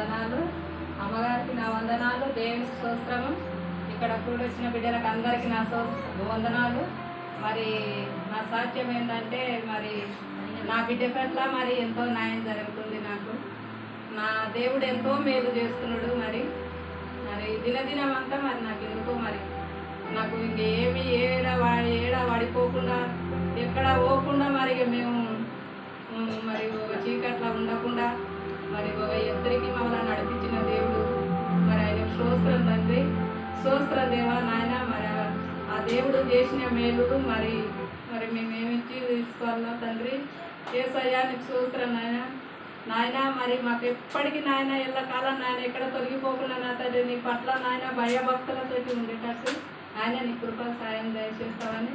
వందనాలు. అమ్మగారికి నా వందనాలు. దేవుని స్తోత్రము. ఇక్కడ కూడి వచ్చిన బిడ్డలకు అందరికీ నా వందనాలు. మరి నా సాక్ష్యం ఏంటంటే మరి నా బిడ్డ పట్ల మరి ఎంతో న్యాయం జరుగుతుంది నాకు. నా దేవుడు ఎంతో మేలు చేస్తున్నాడు మరి. మరి దినదినం అంతా మరి నాకు ఎందుకో మరి. నాకు ఇంకేమి ఏడ వాడి ఏడ పడిపోకుండా ఎక్కడ పోకుండా మరి మేము మరి చీకట్లో ఉండకుండా మరి ఒక ఎద్దరికి మమ్మల్ని నడిపించిన దేవుడు. మరి ఆయన స్తోత్రం తండ్రి. స్తోత్రం దేవ నాయన మరి ఆ- దేవుడు చేసిన మేలుడు మరి మరి మేమేమి తీసుకోవాలో తండ్రి. ఏసయ్యా నీకు స్తోత్రం నాయన. నాయన మరి మాకు ఎప్పటికీ నాయన ఎల్లకాలం నాయన ఎక్కడ తొలగిపోకుండా నా తండ్రి నీ పట్ల నాయన భయభక్తులతో ఉండేటట్టు ఆయన నీ కృప సాయం దయచేస్తామని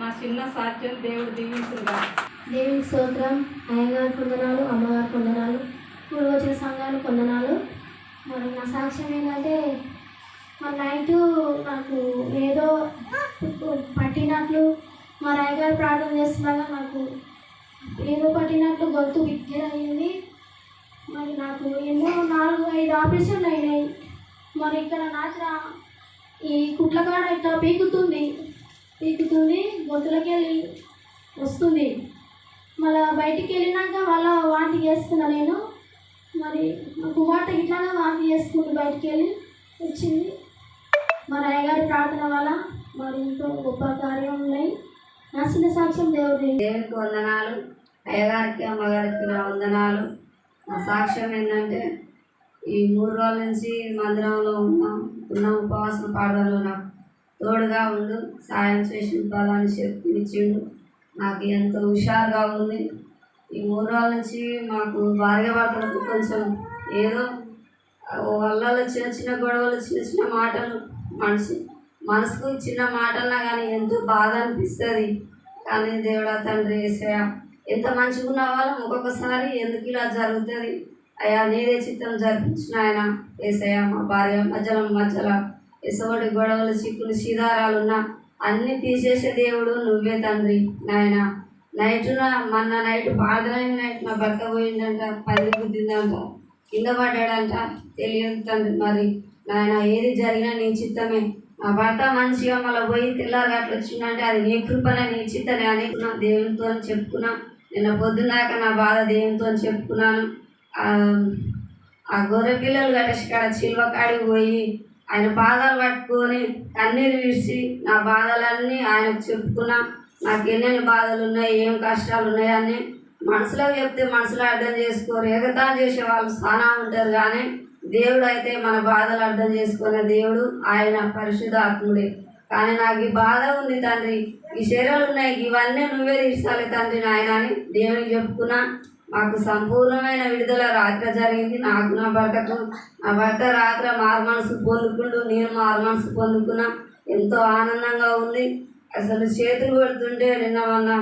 మా చిన్న సాధ్యం దేవుడు దీవించుగా దేవుని స్తోత్రం అయ్యగారి పొందనాలు అమ్మగారి పొందనాలు సంఘాలు కొందనాలు మరి నా సాక్ష్యం ఏంటంటే మా నైట్ నాకు ఏదో పట్టినట్లు మా రాయగారు ప్రార్థన చేస్తున్నాగా నాకు ఏదో పట్టినట్లు గొంతు అయ్యింది అయింది. మరి నాకు ఎన్నో నాలుగు ఐదు ఆపరేషన్లు అయినాయి. మరి ఇక్కడ నాకు ఈ కుట్లకాడ ఇట్లా పీకుతుంది పీకుతుంది గొంతులకి వెళ్ళి వస్తుంది. మళ్ళీ బయటికి వెళ్ళినాక వాళ్ళ వాంతి చేసుకున్నా నేను. మరి మా కుమార్తె ఇట్లానే వాకి చేసుకుంటూ బయటికి వెళ్ళి వచ్చింది. మరి అయ్యగారి ప్రార్థన వల్ల మరి ఇంట్లో గొప్ప కార్యం ఉన్నాయి. నా చిన్న సాక్ష్యం దేవుడి దేవునికి వందనాలు. అయ్యగారికి అమ్మగారికి నా వందనాలు. నా సాక్ష్యం ఏంటంటే ఈ మూడు రోజుల నుంచి మందిరంలో ఉన్నాం ఉన్న ఉపవాసం పాడడంలో నాకు తోడుగా ఉండు. సాయం చేసిన బలాన్ని శక్తినిచ్చిండు. నాకు ఎంతో హుషారుగా ఉంది. ఈ మూడు రోజుల నుంచి మాకు భార్య భర్తలకు కొంచెం ఏదో వాళ్ళలో చిన్న చిన్న గొడవలు చిన్న చిన్న మాటలు మనిషి మనసుకు చిన్న మాటలన్నా కానీ ఎంతో బాధ అనిపిస్తుంది. కానీ దేవుడా తండ్రి ఏసయ్య ఎంత మంచిగా ఉన్న వాళ్ళం ఒక్కొక్కసారి ఎందుకు ఇలా జరుగుతుంది? అయ్యా నీదే చిత్తం జరిపించిన ఆయన ఏసయ్య మా భార్య మధ్యలో మధ్యలో ఎసోటి గొడవలు చిక్కులు సీదారాలు ఉన్నా అన్నీ తీసేసే దేవుడు నువ్వే తండ్రి నాయనా. నైట్ మొన్న నైట్ బాధలైన నైట్ నా భర్త పోయిందంట పది గుద్దిందంట. కింద పడ్డాడంట తెలియదు తండ్రి మరి. నాయన ఏది జరిగినా నీ చిత్తమే. నా భర్త మంచిగా మళ్ళీ పోయి తెల్లారి వచ్చిందంటే అది నీ కృపనే నీ చిత్తనే అనుకున్నా దేవునితో చెప్పుకున్నా. నిన్న పొద్దున్నాక నా బాధ దేవునితో చెప్పుకున్నాను. ఆ, గొర్రె పిల్లలు కట్టేసి కాడ చిల్వ కాడికి పోయి ఆయన బాధలు పట్టుకొని కన్నీరు విడిచి నా బాధలన్నీ ఆయనకు చెప్పుకున్నా. నాకు ఎన్నెన్ని బాధలు ఉన్నాయి ఏం కష్టాలు ఉన్నాయని మనసులో చెప్తే మనసులో అర్థం చేసుకోరు ఎగతాళి చేసే వాళ్ళు చాలా ఉంటారు కానీ దేవుడు అయితే మన బాధలు అర్థం చేసుకునే దేవుడు ఆయన పరిశుద్ధాత్ముడే. కానీ నాకు ఈ బాధ ఉంది తండ్రి ఈ శరీరాలు ఉన్నాయి ఇవన్నీ నువ్వే తీర్చాలి తండ్రి నాయన అని దేవునికి చెప్పుకున్నా. మాకు సంపూర్ణమైన విడుదల రాత్రి జరిగింది. నాకు నా భర్తకు నా భర్త రాత్రి మారు మనసు పొందుకుంటూ నేను మారు మనసు పొందుకున్నా. ఎంతో ఆనందంగా ఉంది. అసలు చేతులు కొడుతుంటే నిన్న మొన్న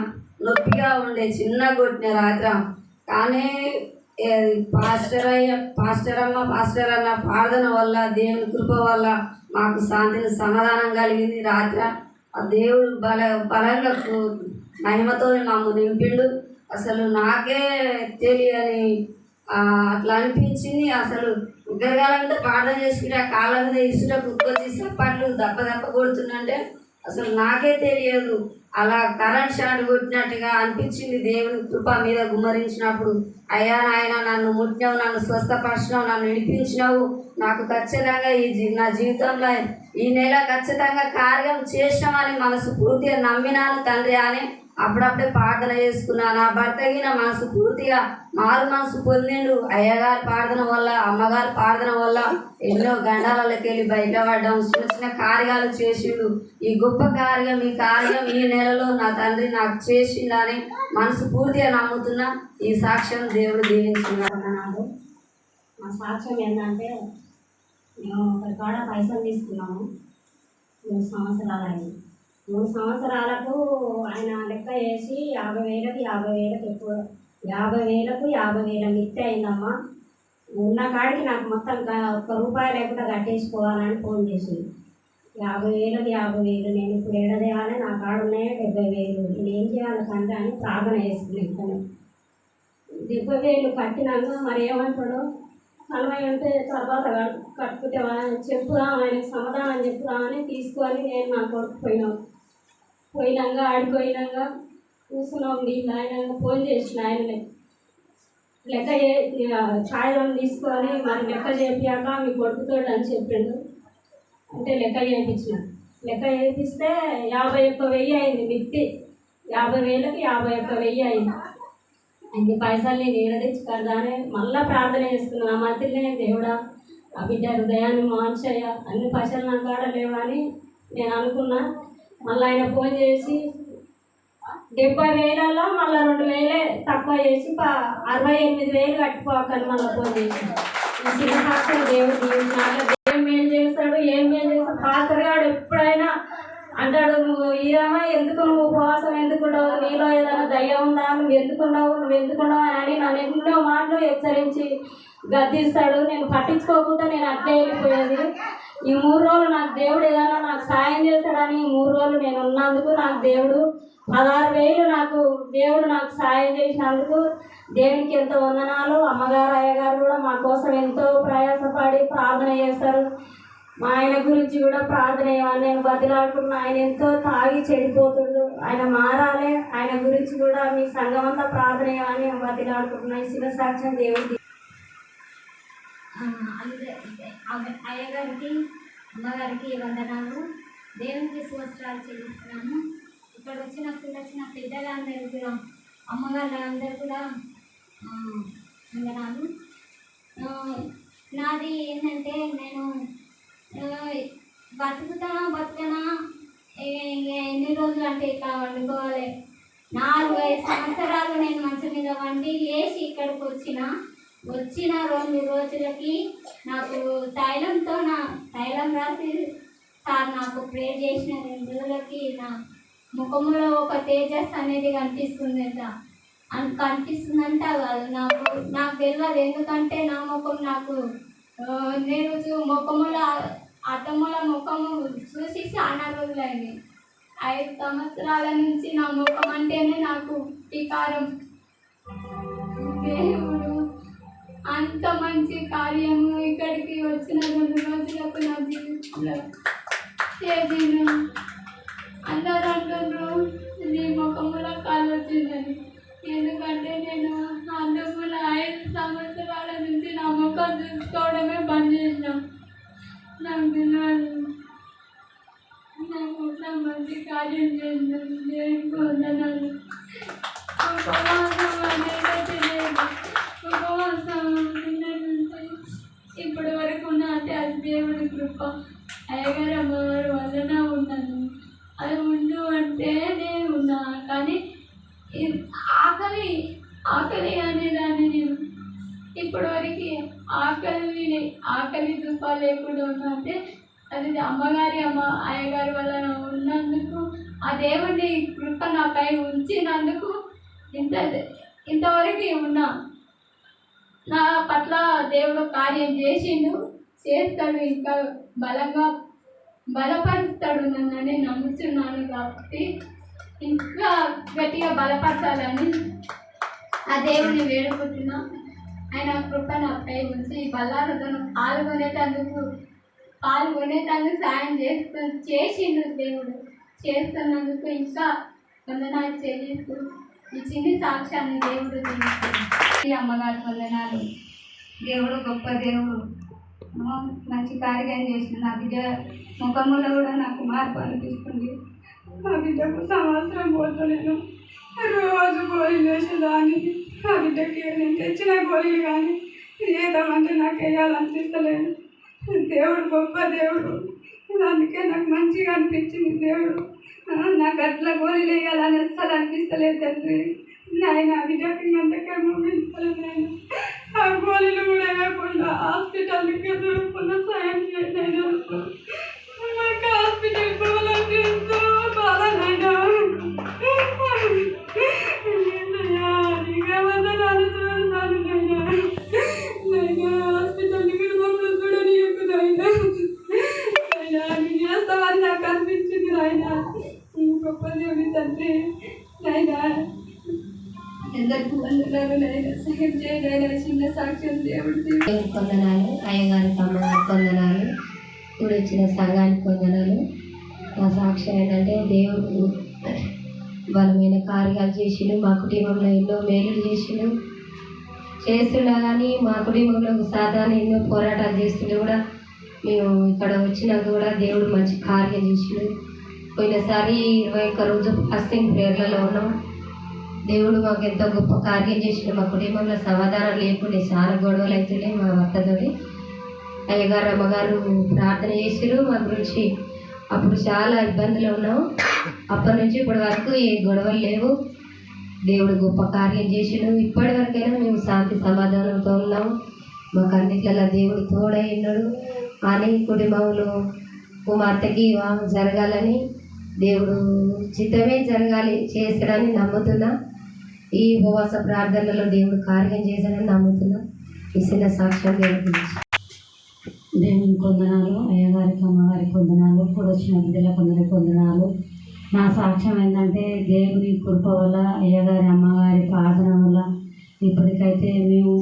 నొప్పిగా ఉండే చిన్న కొట్టిన రాత్ర. కానీ పాస్టర్ అయ్య పాస్టర్ అమ్మ పాస్టర్ అన్న ప్రార్థన వల్ల దేవుని కృప వల్ల మాకు శాంతిని సమాధానం కలిగింది రాత్ర. ఆ దేవుడు బల బలంగా మహిమతో మాము నింపిండు. అసలు నాకే తెలియని అట్లా అనిపించింది. అసలు ఉగ్రగాలంటే ప్రార్థన చేసుకుంటే ఆ కాళ్ళ మీద ఇసుట కుక్కొచ్చి సప్పట్లు దెబ్బ దప్ప కొడుతుందంటే అసలు నాకే తెలియదు. అలా కరెంట్ షాట్ కొట్టినట్టుగా అనిపించింది దేవుని కృప మీద గుమ్మరించినప్పుడు. అయ్యా నాయన నన్ను ముట్టినావు నన్ను స్వస్థపరిచినావు నన్ను విడిపించినావు. నాకు ఖచ్చితంగా ఈ జీ నా జీవితంలో ఈ నెల ఖచ్చితంగా కార్యం చేసినామని మనసు పూర్తిగా నమ్మినాను తండ్రి. అని అప్పుడప్పుడే ప్రార్థన చేసుకున్నా నా భర్తకి నా మనసు పూర్తిగా మారు మనసు పొందిండు. అయ్యగారి ప్రార్థన వల్ల అమ్మగారి ప్రార్థన వల్ల ఎన్నో గండాలకి వెళ్ళి బయటపడ్డాం. చిన్న చిన్న కార్యాలు చేసిండు. ఈ గొప్ప కార్యం ఈ కార్యం ఈ నెలలో నా తండ్రి నాకు చేసిండని మనసు పూర్తిగా నమ్ముతున్నా ఈ సాక్ష్యం దేవుడు దీవించున్నాడు. నాకు మా సాక్ష్యం ఏంటంటే మేము ఒక కాడ పైసలు తీసుకున్నాము. మూడు సంవత్సరాలు అయింది మూడు సంవత్సరాలకు ఆయన లెక్క వేసి యాభై వేలకు యాభై వేలకు ఎక్కువ యాభై వేలకు యాభై వేల మిత్తి అయిందమ్మా. ఉన్న కాడికి నాకు మొత్తం ఒక్క రూపాయి లేకుండా కట్టేసుకోవాలని ఫోన్ చేసింది. యాభై వేలకు యాభై వేలు నేను ఇప్పుడు ఏడదేయాలి నా కాడ ఉన్నాయి? డెబ్బై వేలు. నేను ఏం చేయాలి తండ్రి అని ప్రార్థన చేసుకున్నాను ఇతను. డెబ్బై వేలు కట్టినాక మరి ఏమంటాడు? కలవై ఉంటే తర్వాత కట్- కట్టుకుంటే ఆయన ఆయనకు సమాధానం చెప్పుదామని తీసుకొని నేను నా కొడుకు పోయినాం. పోయినాక ఆడిపోయినాక కూర్చున్నాం నీళ్ళు ఆయన ఫోన్ చేసిన ఆయననే లెక్క చే- కాగితం తీసుకొని మరి లెక్క చేపియాక మీ కొడుకుతో అని చెప్పిండు. అంటే లెక్క చేయించిన లెక్క చేపిస్తే యాభై ఒక్క వెయ్యి అయింది మిత్తి. యాభై వేలకి యాభై ఒక్క వెయ్యి అయింది. అన్ని పైసలు నేను ఏడదిచ్చి కడదానే మళ్ళీ ప్రార్థన చేసుకున్నాను ఆ మధ్యలోనే దేవుడా ఆ బిడ్డ హృదయాన్ని మార్చయ్యా అన్ని పైసలు నా కాడ లేవని నేను అనుకున్నా. మళ్ళీ ఆయన ఫోన్ చేసి డెబ్బై వేలలో మళ్ళీ రెండు వేలే తక్కువ చేసి అరవై ఎనిమిది వేలు కట్టుకోకని మళ్ళీ ఫోన్ చేసి. ఈ చిన్న దేవుడు దీవించినాక ఏం చేస్తాడు ఏం ఏం చేస్తాడు? పాత్రగాడు ఎప్పుడైనా అంటాడు నువ్వు ఈరమ్మా ఎందుకు నువ్వు ఉపవాసం? ఎందుకుండవు నీలో ఏదైనా దయ్యం ఉందా? నువ్వు ఎందుకుండవు నువ్వు ఎందుకుండవు అని నన్ను ఎన్నో మాటలు హెచ్చరించి గద్దిస్తాడు. నేను పట్టించుకోకుండా నేను అట్లే వెళ్ళిపోయేది. ఈ మూడు రోజులు నాకు దేవుడు ఏదైనా నాకు సాయం చేస్తాడని ఈ మూడు రోజులు నేను ఉన్నందుకు నాకు దేవుడు పదహారు వేలు నాకు దేవుడు నాకు సాయం చేసినందుకు దేవునికి ఎంతో వందనాలు. అమ్మగారు అయ్యగారు కూడా మా కోసం ఎంతో ప్రయాసపడి ప్రార్థన చేస్తారు. మా ఆయన గురించి కూడా ప్రార్థన నేను బతిలాడుకున్నా ఆయన ఎంతో తాగి చెడిపోతుండు. ఆయన మారాలి. ఆయన గురించి కూడా మీ సంఘం అంతా ప్రార్థన చేయమని నేను బతిలాడుకుంటున్నా. ఈ చిన్న సాక్ష్యం దేవుడికి అయ్యగారికి అమ్మగారికి వందనాలు. దేవునికి సంవత్సరాలు చెల్లిస్తున్నాను ఇక్కడ వచ్చిన పిల్ల వచ్చిన పెద్దలందరూ కూడా అమ్మగారులందరూ కూడా వందనాలు. నాది ఏంటంటే నేను ఆ, బతుకుతానా బతుకనా ఎన్ని రోజులు అంటే ఇట్లా వండుకోవాలి? నాలుగు ఐదు సంవత్సరాలు నేను మంచం మీద వండి లేచి ఇక్కడికి వచ్చిన వచ్చిన రెండు రోజులకి నాకు తైలంతో నా తైలం రాసి సార్ నాకు ప్రే చేసిన రెండు రోజులకి నా ముఖంలో ఒక తేజస్ అనేది కనిపిస్తుందంట. అని కనిపిస్తుందంట కాదు నాకు నాకు తెలియదు ఎందుకంటే నా ముఖం నాకు నేను ముఖముల ముఖములో ముఖము చూసి చాలా రోజులైంది. ఐదు సంవత్సరాల నుంచి నా ముఖం అంటేనే నాకు వికారం. అంత మంచి కార్యము ఇక్కడికి వచ్చిన రెండు రోజులకు నా జీవితంలో చేసిన అందరూ అంటున్నారు నీ ముఖములో కాలు వచ్చిందని ఎందుకంటే నేను అందుకున్న ఐదు సంవత్సరాల నుంచి నా ముఖం చూసుకోవడమే బంద్ చేసినాం నాకు తెలియదు నాకు మంచి కార్యం చేసినాను దేవునికి వందనాలు ఉపవాసం ఇప్పటి వరకు ఉన్నా అంటే అది దేవుడి కృప అయ్యగారు అమ్మగారు వలన ఉన్నాను అది ఉండు అంటే నేను ఉన్నా కానీ ఆకలి ఆకలి అనే దాన్ని నేను ఇప్పటివరకు ఆకలి ఆకలి దుఃఖ లేకుండా ఉన్నా అంటే అది అమ్మగారి అమ్మ అయ్యగారి వలన ఉన్నందుకు ఆ దేవుడి కృప నాపై ఉంచినందుకు ఇంత ఇంతవరకు ఉన్నా. నా పట్ల దేవుడు కార్యం చేసిండు. చేస్తాడు ఇంకా బలంగా బలపరుస్తాడు నన్ను అని నమ్ముతున్నాను కాబట్టి ఇంకా గట్టిగా బలపరచాలని ఆ దేవుడిని వేడుకుంటున్నా. ఆయన కృప నాపై ఉంచి బలారతను పాల్గొనేటందుకు పాల్గొనేటందుకు సాయం చేస్తు చేసిండు దేవుడు. చేస్తున్నందుకు ఇంకా వందనాలు చెల్లిస్తూ ఈ చిన్ని సాక్ష్యాన్ని దేవుడు దీవిస్తాడు. ఈ అమ్మగారి వందనాలు. దేవుడు గొప్ప దేవుడు. మంచి కార్యం చేసిన నా బిడ్డ ముఖంలో కూడా నాకు మార్పు అనిపిస్తుంది. నా బిడ్డకు సంవత్సరం పోతలేను. రోజు గోళీలు చేసేదాన్ని నా బిడ్డకి నేను తెచ్చిన గోళీలు కానీ ఏదామంటే నాకు వేయాలనిపిస్తలేదు. దేవుడు గొప్ప దేవుడు. అందుకే నాకు మంచిగా అనిపించింది దేవుడు. ఆ, నాకు అట్లా గోళీలు వేయాలని అస్సలు అనిపిస్తలేదు తండ్రి నాయన బిడ్డకి అంతకే ముగించలేదు నేను ఆ గోళీలు కూడా వేయకుండా హాస్పిటల్కి దొరకకుండా సాయం చేయలేదు నాకు హాస్పిటల్ పోవాలంటే ఎంతో బాధ నాయనా. నాయనా, నీకే వందనాలు చూస్తున్నాను నాయనా. నాయనా, హాస్పిటల్కి కూడా మమ్మల్ని కూడా నీకు నాయనా. నాయనా, నువ్వు చేస్తావని నాకు అనిపించింది నాయనా నువ్వు గొప్ప తండ్రి నాయనా. ఎందరికి వందనాలు నాయనా. సహాయం అయ్యగారికి అమ్మగారికి ఇప్పుడు వచ్చిన సంఘానికి కొందనాలు నా సాక్ష్యం ఏంటంటే దేవుడు బలమైన కార్యాలు చేసిండు మా కుటుంబంలో ఎన్నో మేలు చేసిండు. చేస్తున్నా కానీ మా కుటుంబంలో సాధారణ ఎన్నో పోరాటాలు చేస్తుంటే కూడా మేము ఇక్కడ వచ్చినాక కూడా దేవుడు మంచి కార్యం చేసిండు. పోయినసారి ఇరవై ఒక్క రోజు ఫస్టింగ్ ప్రేయర్లలో ఉన్నాం. దేవుడు మాకు ఎంతో గొప్ప కార్యం చేసిన మా కుటుంబంలో సమాధానం లేకుండా చాలా గొడవలు అవుతున్నాయి మా భర్తతోటి అయ్యగారు అమ్మగారు ప్రార్థన చేసిరు మా గురించి అప్పుడు చాలా ఇబ్బందులు ఉన్నాం. అప్పటి నుంచి ఇప్పటి వరకు ఏ గొడవలు లేవు. దేవుడు గొప్ప కార్యం చేసిడు. ఇప్పటి వరకైనా మేము శాంతి సమాధానంతో ఉన్నాం. మాకు అన్నిట్లలో దేవుడు తోడై ఉన్నాడు. అని కుటుంబంలో కుమార్తెకి వివాహం జరగాలని దేవుడు చిత్తమే జరగాలి చేశాడని నమ్ముతున్నా. ఈ ఉపవాస ప్రార్థనలో దేవుడు కార్యం చేశాడని నమ్ముతున్నా. ఇచ్చిన సాక్ష్యం దేవుడు దేవుని కొందనాలు అయ్యగారికి అమ్మగారికి కొందనాలు ఇప్పుడు వచ్చిన బిడ్డల కొందరికి కొందనాలు నా సాక్ష్యం ఏంటంటే దేవుని కృప వల్ల అయ్యగారి అమ్మగారి ప్రార్థన వల్ల ఇప్పటికైతే మేము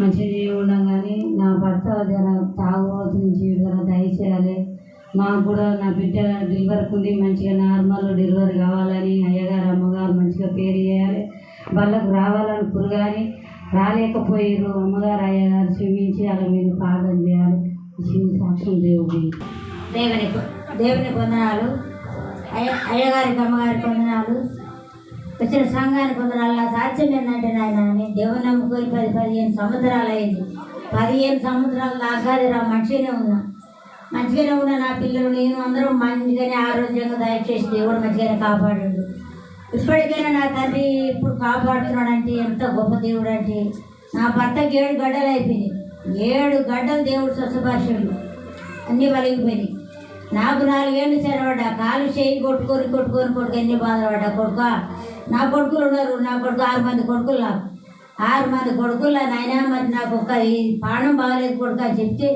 మంచిగా ఉండం కానీ నా భర్త జర తాగుబోతు నుంచి జర దయచేయాలి. మాకు కూడా నా బిడ్డ డెలివరీకి ఉంది మంచిగా నార్మల్ డెలివరీ కావాలని అయ్యగారు అమ్మగారు మంచిగా పేరు చేయాలి వాళ్ళకు రావాలనుకురు కానీ రాలేకపోయారు అమ్మగారు అయ్యగారు క్షమించి అలా మీరు ప్రార్థన చేయాలి. ఈ సాక్ష్యం దేవుడి దేవుని దేవుని పొందనాలు అయ్య అయ్యగారికి అమ్మగారి పొందనాలు వచ్చిన సంఘానికి పొందనాలు నా సాధ్యం ఏంటంటే నాయన నేను దేవుని నమ్ముకొని పది పదిహేను సంవత్సరాలు అయింది. పదిహేను సంవత్సరాలు నాగాది రా మనిషినే ఉన్నా. మంచిగానే ఉన్నా నా పిల్లలు నేను అందరం మంచిగానే ఆరోగ్యంగా దయచేసి దేవుడు మంచిగానే కాపాడాడు. ఇప్పటికైనా నా తండ్రి ఇప్పుడు కాపాడుతున్నాడంటే ఎంత గొప్ప దేవుడు అంటే నా భర్తకి ఏడు గడ్డలు అయిపోయినాయి. ఏడు గడ్డలు దేవుడు స్వచ్ఛపరిచాడు అన్నీ వలిగిపోయినాయి నాకు నాలుగేళ్ళు చెరబడ్డా కాలు చేయి కొట్టుకొని కొట్టుకొని కొడుకు ఎన్ని బాధపడ్డా కొడుక? నా కొడుకులు ఉన్నారు నా కొడుకు ఆరు మంది కొడుకులు? నాకు ఆరు మంది కొడుకులు? నాయన మరి నాకు ఒక ఈ ప్రాణం బాగలేదు కొడుకు అని చెప్తే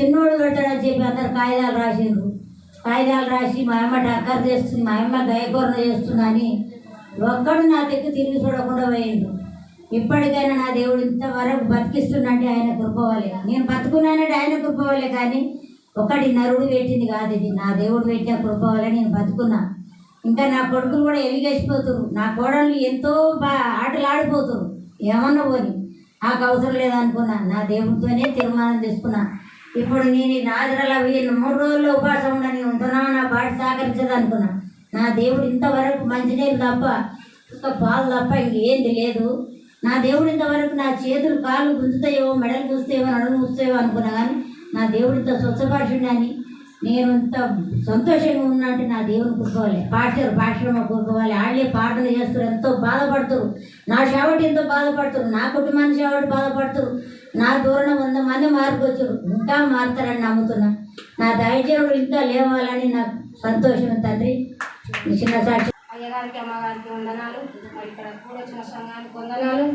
చిన్నోడు పెట్టాడని చెప్పి అందరు కాగితాలు రాసిండ్రు. కాగితాలు రాసి మా అమ్మ టక్కర్ చేస్తుంది మా అమ్మ దయకూరణ చేస్తుందని ఒక్కడు నా దగ్గర తిరిగి చూడకుండా పోయిండు. ఇప్పటికైనా నా దేవుడు ఇంతవరకు బతికిస్తుందంటే ఆయన కృపవలే. నేను బతుకున్నానంటే ఆయన కృపవలే కానీ ఒకటి నరుడు పెట్టింది కాదు ఇది. నా దేవుడు పెట్టిన కృపవలే నేను బతుకున్నా. ఇంకా నా కొడుకులు కూడా ఎలిగేసిపోతురు. నా కోడళ్ళు ఎంతో బా ఆటలు ఆడిపోతురు ఏమన్నా పోని. నాకు అవసరం లేదనుకున్నా. నా దేవుడితోనే తీర్మానం తీసుకున్నా ఇప్పుడు నేను ఈ నాదిరలా వీళ్ళు మూడు రోజుల్లో ఉపాసం ఉండని ఉంటున్నా నా బాడీ సహకరించదు అనుకున్నా. నా దేవుడు ఇంతవరకు మంచినీళ్ళు తప్ప ఇంకా పాలు తప్ప ఇంకేంది లేదు. నా దేవుడు ఇంతవరకు నా చేతులు కాళ్ళు గుంజుతాయో మెడలు గుస్తాయో నడుము చూస్తాయో అనుకున్నా కానీ నా దేవుడు ఇంత స్వచ్ఛపరచుండని నేను ఇంత సంతోషంగా ఉన్నా అంటే నా దేవుని కూర్చోవాలి పాస్టర్ పాఠశ్రమ కూర్చోవాలి వాళ్ళే పాటలు చేస్తారు ఎంతో బాధపడుతారు. నా షావటి ఎంతో బాధపడుతారు. నా కుటుంబాన్ని షావటి బాధపడుతారు. నా దూరం వంద మంది మార్పుకొచ్చారు ఇంకా మారుతారని నమ్ముతున్నా. నా దైర్యం ఇంకా లేవాలని నాకు సంతోషం. తండ్రి చిన్న సాక్షి. అయ్యగారికి అమ్మగారికి వందనాలు. మరి ఇక్కడ కూడా వచ్చిన సంఘానికి వందనాలు.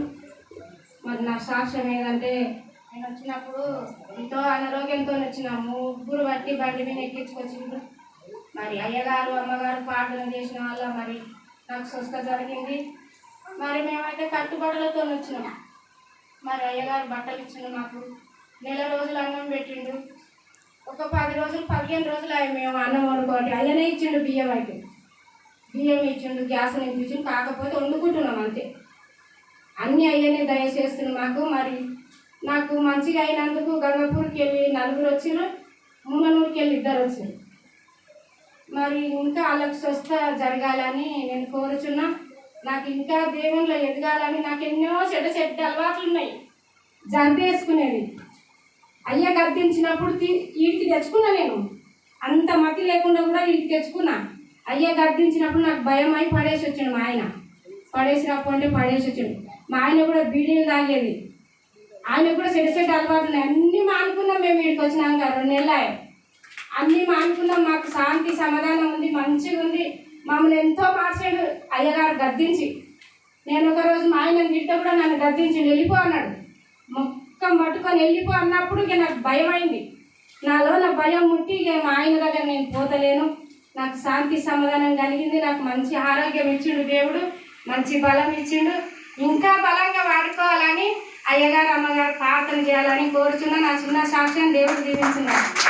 మరి నా సాక్ష్యం ఏంటంటే నేను వచ్చినప్పుడు ఎంతో అనారోగ్యంతో వచ్చినాము. ముగ్గురు బట్టి బండి మీద ఎక్కించుకొచ్చిండు మరి అయ్యగారు అమ్మగారు ప్రార్థన చేసిన వల్ల మరి నాకు స్వస్థ జరిగింది. మరి మేమైతే కట్టుబడులతో వచ్చినాం. మరి అయ్యగారు బట్టలు ఇచ్చిండు మాకు. నెల రోజులు అన్నం పెట్టిండు. ఒక పది రోజులు పదిహేను రోజులు అవి మేము అన్నం వండుకోండి అయ్యనే ఇచ్చిండు బియ్యం అయితే. బియ్యం ఇచ్చిండు గ్యాస్ నింపించిండు. కాకపోతే వండుకుంటున్నాం అంతే. అన్నీ అయ్యనే దయచేస్తుంది మాకు. మరి నాకు మంచిగా అయినందుకు గంగపూర్కి వెళ్ళి నలుగురు వచ్చిర్రు మూలనూరుకి వెళ్ళి ఇద్దరు వచ్చారు మరి ఇంకా వాళ్ళకి స్వస్థ జరగాలని నేను కోరుచున్నా. నాకు ఇంకా దేవుళ్ళు ఎదగాలని నాకు ఎన్నో చెడ్డ చెడ్డ అలవాట్లు ఉన్నాయి జంపేసుకునేది. అయ్య గర్దించినప్పుడు వీడికి తెచ్చుకున్నా నేను. అంత మతి లేకుండా కూడా వీడికి తెచ్చుకున్నా. అయ్య గర్దించినప్పుడు నాకు భయం అయి పడేసి వచ్చాడు మా ఆయన. పడేసినప్పుడు అంటే పడేసి వచ్చాడు మా ఆయన కూడా బీడీలు తాగేది. ఆయన కూడా చెడు చెడ్డ అలవాట్లు అన్నీ మానుకున్నాం మేము వీడికి కదా రెండు నెలలు. అయ్యాయి. అన్నీ మానుకున్నాం మాకు శాంతి సమాధానం ఉంది మంచిగా ఉంది. మమ్మల్ని ఎంతో మార్చాడు అయ్యగారు గద్దించి. నేను ఒక రోజు మా ఆయన తిట్ట కూడా నన్ను గద్దించి వెళ్ళిపో అన్నాడు. మొక్క పట్టుకొని వెళ్ళిపో అన్నప్పుడు ఇక నాకు భయం అయింది. నాలో నా భయం ముట్టి ఇక మా ఆయన దగ్గర నేను పోతలేను. నాకు శాంతి సమాధానం కలిగింది. నాకు మంచి ఆరోగ్యం ఇచ్చిండు దేవుడు మంచి బలం ఇచ్చిండు. ఇంకా బలంగా వాడుకోవాలని అయ్యగారు అమ్మగారు ప్రార్థన చేయాలని కోరుచున్న నా చిన్న సాక్ష్యం దేవుడు దీవించున్నాడు